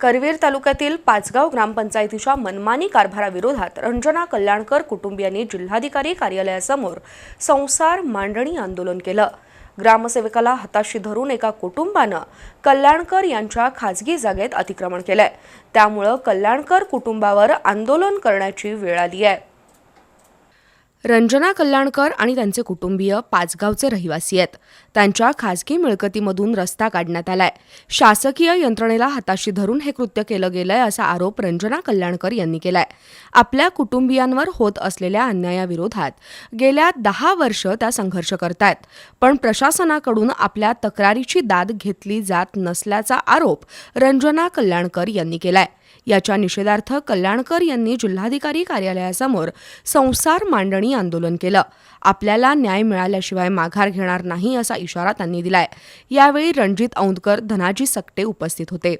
करवीर तालुक्यातील पाचगाव ग्रामपंचायतीच्या मनमानी कारभाराविरोधात रंजना कल्याणकर कुटुंबियांनी जिल्हाधिकारी कार्यालयासमोर संसार मांडणी आंदोलन केलं. ग्रामसेवकाला हाताशी धरून एका कुटुंबानं कल्याणकर यांच्या खाजगी जागेत अतिक्रमण केलंय. त्यामुळं कल्याणकर कुटुंबावर आंदोलन करण्याची वेळ आली आहे. रंजना कल्याणकर आणि त्यांचे कुटुंबीय पाचगावचे रहिवासी आहेत. त्यांच्या खासगी मिळकतीमधून रस्ता काढण्यात आलाय. शासकीय यंत्रणेला हाताशी धरून हे कृत्य केलं गेलंय असा आरोप रंजना कल्याणकर यांनी केलाय. आपल्या कुटुंबियांवर होत असलेल्या अन्यायाविरोधात गेल्या दहा वर्ष त्या संघर्ष करतायत. पण प्रशासनाकडून आपल्या तक्रारीची दाद घेतली जात नसल्याचा आरोप रंजना कल्याणकर यांनी केलाय. याच्या निषेधार्थ कल्याणकर यांनी जिल्हाधिकारी कार्यालयासमोर संसार मांडणी आंदोलन केलं. आपल्याला न्याय मिळाल्याशिवाय माघार घेणार नाही असा इशारा त्यांनी दिलाय. यावेळी रणजित औंदकर धनाजी सकटे उपस्थित होते.